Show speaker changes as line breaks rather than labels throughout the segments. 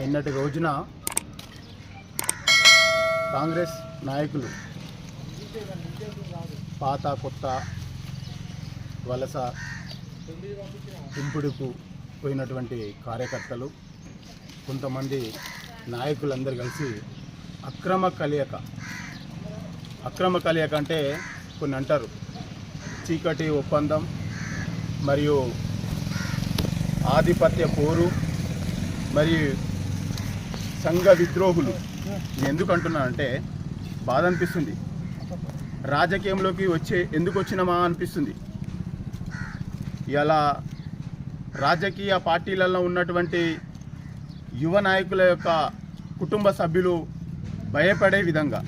నిన్నటి రోజున కాంగ్రెస్ నాయకులు పాత కొత్త వలస ఇంపుడుకు పోయినటువంటి కార్యకర్తలు కొంతమంది నాయకులందరూ కలిసి అక్రమ కలయిక అక్రమ కలయిక అంటే కొన్ని అంటారు. చీకటి ఒప్పందం మరియు ఆధిపత్య పోరు మరియు సంఘ విద్రోహులు. నేను ఎందుకు అంటున్నానంటే బాధ అనిపిస్తుంది. రాజకీయంలోకి వచ్చే ఎందుకు వచ్చినామా అనిపిస్తుంది. ఇలా రాజకీయ పార్టీలలో ఉన్నటువంటి యువ నాయకుల యొక్క కుటుంబ సభ్యులు భయపడే విధంగా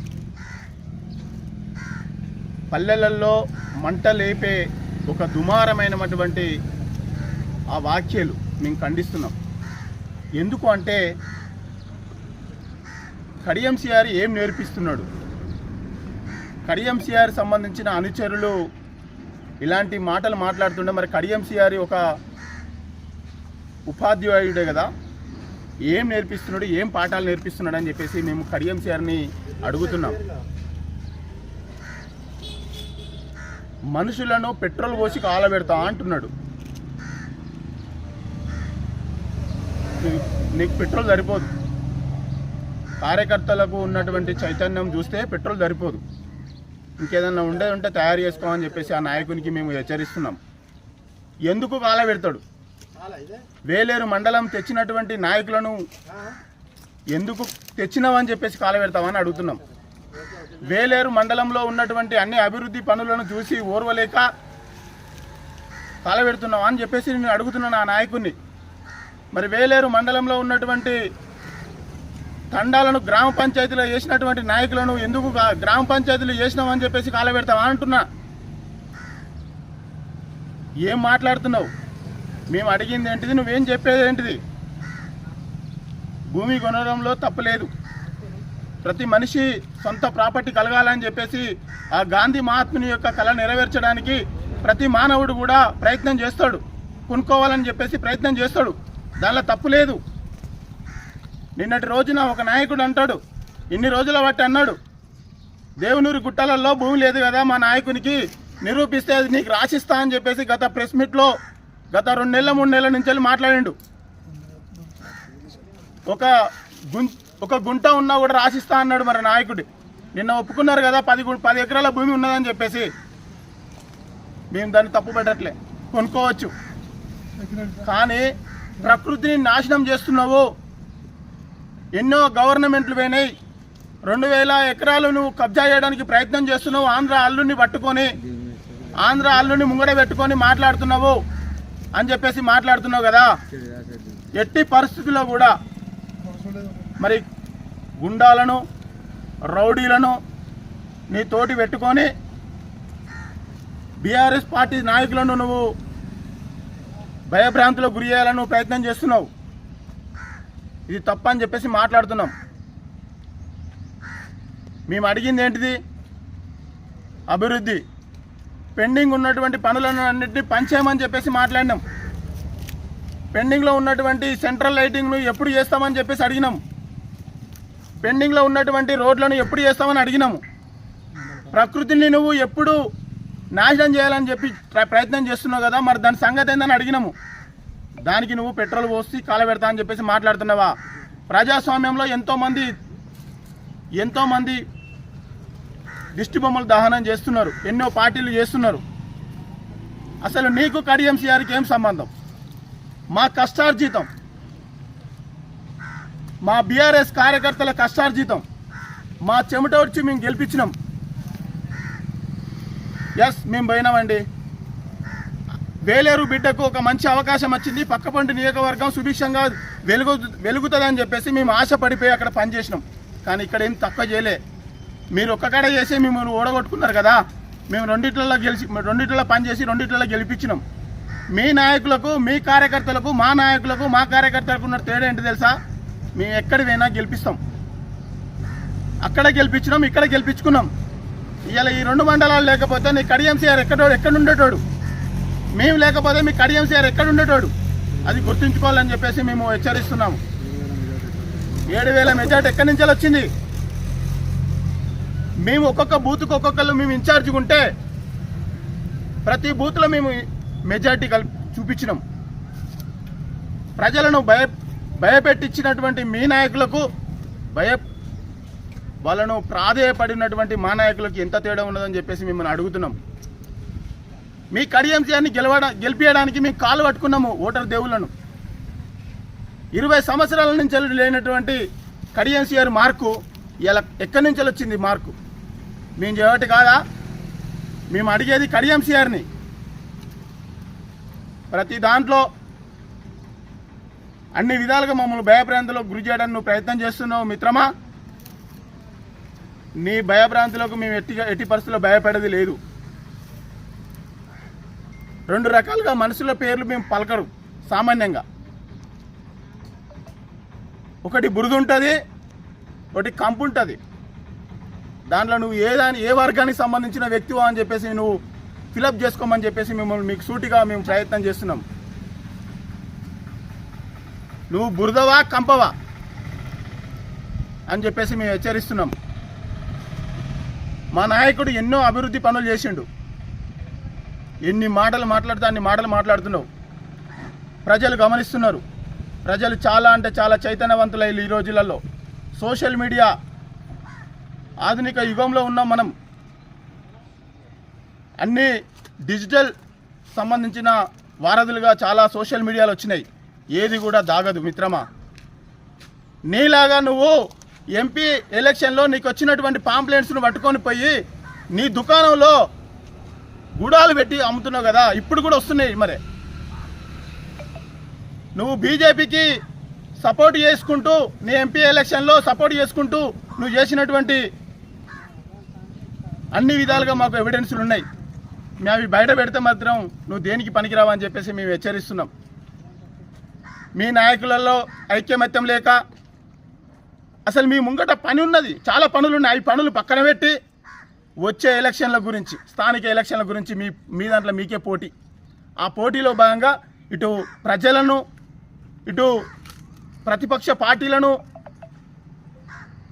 పల్లెలలో మంట లేపే ఒక దుమారమైనటువంటి ఆ వాక్యాలు మేము ఖండిస్తున్నాం. ఎందుకు అంటే కడియం సిఆర్ ఏం నేర్పిస్తున్నాడు? కడియంసీఆర్ సంబంధించిన అనుచరులు ఇలాంటి మాటలు మాట్లాడుతుండే మరి కడియం సిఆర్ ఒక ఉపాధ్యాయుడే కదా? ఏం నేర్పిస్తున్నాడు? ఏం పాఠాలు నేర్పిస్తున్నాడు అని చెప్పేసి మేము కడియంసీఆర్ని అడుగుతున్నాం. మనుషులను పెట్రోల్ పోసి కాలబెడతా అంటున్నాడు. నీకు పెట్రోల్ సరిపోదు. కార్యకర్తలకు ఉన్నటువంటి చైతన్యం చూస్తే పెట్రోల్ సరిపోదు. ఇంకేదన్నా ఉండే ఉంటే తయారు చేసుకోమని చెప్పేసి ఆ నాయకునికి మేము హెచ్చరిస్తున్నాం. ఎందుకు కాలబెడతాడు వేలేరు మండలం తెచ్చినటువంటి నాయకులను ఎందుకు తెచ్చినావని చెప్పేసి కాలబెడతామని అడుగుతున్నాం. వేలేరు మండలంలో ఉన్నటువంటి అన్ని అభివృద్ధి పనులను చూసి ఓర్వలేక కాలబెడుతున్నావా అని చెప్పేసి నేను అడుగుతున్నాను ఆ నాయకుడిని మరి వేలేరు మండలంలో ఉన్నటువంటి తండాలను గ్రామ పంచాయతీలో చేసినటువంటి నాయకులను ఎందుకు గ్రామ పంచాయతీలు చేసినామని చెప్పేసి కాలబెడతావా అంటున్నా. ఏం మాట్లాడుతున్నావు? మేము అడిగింది ఏంటిది? నువ్వేం చెప్పేది ఏంటిది? భూమి కొనడంలో తప్పలేదు ప్రతి మనిషి సొంత ప్రాపర్టీ కలగాలని చెప్పేసి ఆ గాంధీ మహాత్ముని యొక్క కళ నెరవేర్చడానికి ప్రతి మానవుడు కూడా ప్రయత్నం చేస్తాడు. కొనుక్కోవాలని చెప్పేసి ప్రయత్నం చేస్తాడు. దానిలో తప్పు లేదు. నిన్నటి రోజున ఒక నాయకుడు అంటాడు ఇన్ని రోజుల బట్టి అన్నాడు దేవునూరి గుట్టలలో భూమి లేదు కదా మా నాయకునికి నిరూపిస్తే అది నీకు రాసిస్తా అని చెప్పేసి గత ప్రెస్ మీట్లో గత రెండు నెలల మూడు నెలల నుంచి వెళ్ళి మాట్లాడిండు. ఒక గుం ఒక గుంట ఉన్నా కూడా రాసిస్తా అన్నాడు మరి నాయకుడు. నిన్న ఒప్పుకున్నారు కదా పది పది ఎకరాల భూమి ఉన్నదని చెప్పేసి. మేము దాన్ని తప్పు పెట్టట్లే కొనుక్కోవచ్చు. కానీ ప్రకృతిని నాశనం చేస్తున్నావు ఎన్నో గవర్నమెంట్లు పోయినాయి. రెండు వేల ఎకరాలు నువ్వు కబ్జా చేయడానికి ప్రయత్నం చేస్తున్నావు. ఆంధ్ర అల్లుని పట్టుకొని ఆంధ్ర అల్లుని ముంగడ పెట్టుకొని మాట్లాడుతున్నావు అని చెప్పేసి మాట్లాడుతున్నావు కదా. ఎట్టి పరిస్థితుల్లో కూడా మరి గుండాలను రౌడీలను నీ తోటి పెట్టుకొని బీఆర్ఎస్ పార్టీ నాయకులను నువ్వు భయభ్రాంతులకు గురి చేయాలని నువ్వు ప్రయత్నం చేస్తున్నావు. ఇది తప్పని చెప్పేసి మాట్లాడుతున్నాం. మేము అడిగింది ఏంటిది? అభివృద్ధి. పెండింగ్ ఉన్నటువంటి పనులను అన్నింటినీ పంచేయమని చెప్పేసి మాట్లాడినాం. పెండింగ్లో ఉన్నటువంటి సెంట్రల్ లైటింగ్ను ఎప్పుడు చేస్తామని చెప్పేసి అడిగినాం. పెండింగ్లో ఉన్నటువంటి రోడ్లను ఎప్పుడు చేస్తామని అడిగినాము ప్రకృతిని నువ్వు ఎప్పుడు నాశనం చేయాలని చెప్పి ప్రయత్నం చేస్తున్నావు కదా మరి దాని సంగతి ఏందని అడిగినాము. దానికి నువ్వు పెట్రోల్ పోసి కాలబెడతా అని చెప్పేసి మాట్లాడుతున్నావా? ప్రజాస్వామ్యంలో ఎంతోమంది ఎంతోమంది దిష్టి బొమ్మలు దహనం చేస్తున్నారు. ఎన్నో పార్టీలు చేస్తున్నారు. అసలు నీకు కడిఎంసీఆర్కి ఏం సంబంధం? మా కష్టార్జితం. మా బీఆర్ఎస్ కార్యకర్తల కష్టార్జితం. మా చెమట వచ్చి మేము గెలిపించినాం. ఎస్ మేము పోయినామండి. వేలేరు బిడ్డకు ఒక మంచి అవకాశం వచ్చింది. పక్కపంటి నియోజకవర్గం సుభిక్షంగా వెలుగు వెలుగుతుందని చెప్పేసి మేము ఆశపడిపోయి అక్కడ పనిచేసినాం. కానీ ఇక్కడ ఏం తక్కువ చేయలే. మీరు ఒక్కకాడ చేసి మిమ్మల్ని ఓడగొట్టుకున్నారు కదా. మేము రెండిట్లలో గెలిచి రెండిట్లలో పనిచేసి రెండిట్లలో గెలిపించినాం. మీ నాయకులకు మీ కార్యకర్తలకు మా నాయకులకు మా కార్యకర్తలకు ఉన్న తేడా ఏంటి తెలుసా? మేము ఎక్కడి పోయినా గెలిపిస్తాం. అక్కడ గెలిపించినాం ఇక్కడ గెలిపించుకున్నాం. ఇవాళ ఈ రెండు మండలాలు లేకపోతే నీ కడియం సిఆర్ ఎక్కడోడు ఎక్కడ ఉండేటోడు మేము లేకపోతే మీ కడియం సార్ ఎక్కడ ఉండేటోడు? అది గుర్తుంచుకోవాలని చెప్పేసి మేము హెచ్చరిస్తున్నాము. ఏడు వేల మెజార్టీ ఎక్కడి నుంచి వచ్చింది? మేము ఒక్కొక్క బూత్కి ఒక్కొక్కరు మేము ఇన్ఛార్జ్గా ఉంటే ప్రతి బూత్లో మేము మెజార్టీ కల్ చూపించినాం. ప్రజలను భయ భయపెట్టించినటువంటి మీ నాయకులకు భయ వాళ్ళను ప్రాధేయపడినటువంటి మా నాయకులకు ఎంత తేడా ఉన్నదని చెప్పేసి మిమ్మల్ని అడుగుతున్నాం. మీ కడియంసీఆర్ని గెలవడ గెలిపించడానికి మేము కాలు పట్టుకున్నాము ఓటర్ దేవుళ్ళను. ఇరవై సంవత్సరాల నుంచి లేనటువంటి కడియంసీఆర్ మార్కు ఇలా ఎక్కడి నుంచి వచ్చింది మార్కు? మేము చేయటి కాదా? మేము అడిగేది కడియంసీఆర్ని ప్రతి దాంట్లో అన్ని విధాలుగా మమ్మల్ని భయభ్రాంతిలోకి గురి చేయడానికి నువ్వు ప్రయత్నం చేస్తున్నావు మిత్రమా? నీ భయభ్రాంతులకు మేము ఎట్టి ఎట్టి పరిస్థితుల్లో భయపడేది లేదు. రెండు రకాలుగా మనుషుల పేర్లు మేము పలకరు సామాన్యంగా. ఒకటి బురద ఉంటుంది ఒకటి కంపు ఉంటుంది. దాంట్లో నువ్వు ఏ దాని ఏ వర్గానికి సంబంధించిన వ్యక్తివా అని చెప్పేసి నువ్వు ఫిలప్ చేసుకోమని చెప్పేసి మిమ్మల్ని మీకు సూటిగా మేము ప్రయత్నం చేస్తున్నాం. నువ్వు బురదవా కంపవా అని చెప్పేసి మేము హెచ్చరిస్తున్నాం. మా నాయకుడు ఎన్నో అభివృద్ధి పనులు చేసిండు. ఎన్ని మాటలు మాట్లాడితే అన్ని మాటలు మాట్లాడుతున్నావు. ప్రజలు గమనిస్తున్నారు. ప్రజలు చాలా అంటే చాలా చైతన్యవంతులయ్యారు ఈ రోజులలో. సోషల్ మీడియా ఆధునిక యుగంలో ఉన్నాం మనం అన్ని డిజిటల్ సంబంధించిన వారధులుగా చాలా సోషల్ మీడియాలో వచ్చినాయి. ఏది కూడా దాగదు మిత్రమా. నీలాగా నువ్వు ఎంపీ ఎలక్షన్లో నీకు వచ్చినటువంటి పాంప్లెంట్స్ను పట్టుకొని పోయి నీ దుకాణంలో గుడాలు పెట్టి అమ్ముతున్నావు కదా ఇప్పుడు కూడా వస్తున్నాయి మరి. నువ్వు బీజేపీకి సపోర్ట్ చేసుకుంటూ నీ ఎంపీ ఎలక్షన్లో సపోర్ట్ చేసుకుంటూ నువ్వు చేసినటువంటి అన్ని విధాలుగా మాకు ఎవిడెన్స్లు ఉన్నాయి. మేము అవి బయట పెడితే మాత్రం నువ్వు దేనికి పనికిరావని చెప్పేసి మేము హెచ్చరిస్తున్నాం. మీ నాయకులలో ఐక్యమత్యం లేక అసలు మీ ముంగట పని ఉన్నది చాలా పనులు ఉన్నాయి. పనులు పక్కన పెట్టి వచ్చే ఎలక్షన్ల గురించి స్థానిక ఎలక్షన్ల గురించి మీ మీ దాంట్లో మీకే పోటీ. ఆ పోటీలో భాగంగా ఇటు ప్రజలను ఇటు ప్రతిపక్ష పార్టీలను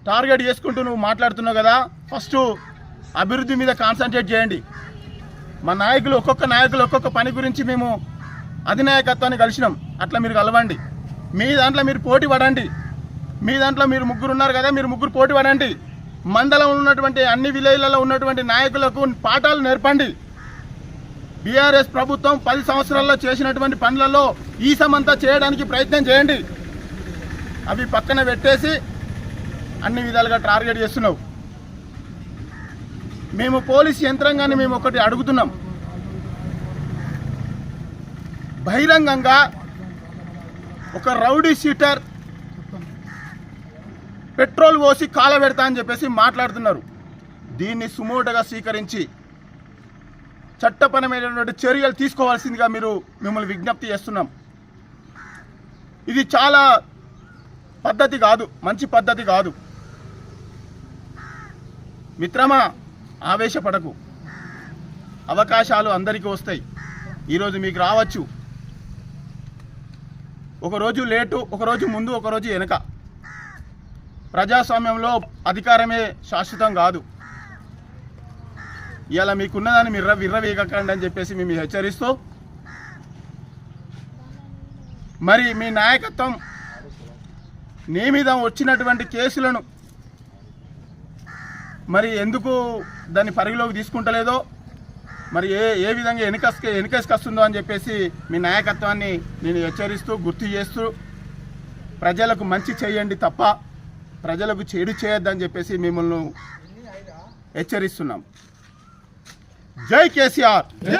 టార్గెట్ చేసుకుంటూ నువ్వు మాట్లాడుతున్నావు కదా ఫస్ట్ అభివృద్ధి మీద కాన్సన్ట్రేట్ చేయండి. మా నాయకులు ఒక్కొక్క నాయకులు ఒక్కొక్క పని గురించి మేము అధినాయకత్వాన్ని కలిసినాం. అట్లా మీరు కలవండి. మీ దాంట్లో మీరు పోటీ పడండి. మీ దాంట్లో మీరు ముగ్గురు ఉన్నారు కదా మీరు ముగ్గురు పోటీ పడండి. మండలం ఉన్నటువంటి అన్ని విలేజ్లలో ఉన్నటువంటి నాయకులకు పాఠాలు నేర్పండి. బీఆర్ఎస్ ప్రభుత్వం పది సంవత్సరాల్లో చేసినటువంటి పనులలో ఈ సమంతా చేయడానికి ప్రయత్నం చేయండి. అవి పక్కన పెట్టేసి అన్ని విధాలుగా టార్గెట్ చేస్తున్నావు మేము పోలీస్ యంత్రాంగాన్ని మేము ఒకటి అడుగుతున్నాం. బహిరంగంగా ఒక రౌడీ షీటర్ పెట్రోల్ పోసి కాల పెడతా అని చెప్పేసి మాట్లాడుతున్నారు. దీన్ని సుమోటగా స్వీకరించి చట్టపరమైనటువంటి చర్యలు తీసుకోవాల్సిందిగా మీరు మిమ్మల్ని విజ్ఞప్తి చేస్తున్నాం. ఇది చాలా పద్ధతి కాదు మంచి పద్ధతి కాదు. మిత్రమా ఆవేశపడకు. అవకాశాలు అందరికీ వస్తాయి. ఈరోజు మీకు రావచ్చు. ఒకరోజు లేటు ఒకరోజు ముందు ఒకరోజు వెనక. ప్రజాస్వామ్యంలో అధికారమే శాశ్వతం కాదు. ఇలా మీకున్నదాన్ని మీరు విర్రవీగకండి అని చెప్పేసి మేము హెచ్చరిస్తూ మరి మీ నాయకత్వం నీ మీద వచ్చినటువంటి కేసులను మరి ఎందుకు దాన్ని పరిగలోకి తీసుకుంటలేదో మరి ఏ ఏ విధంగా వెనుకస్ వెనుకసుకొస్తుందో అని చెప్పేసి మీ నాయకత్వాన్ని నేను హెచ్చరిస్తూ గుర్తు చేస్తూ ప్రజలకు మంచి చేయండి తప్ప ప్రజలకు చెడు చేయొద్దని చెప్పేసి మిమ్మల్ని హెచ్చరిస్తున్నాం. జై కేసీఆర్.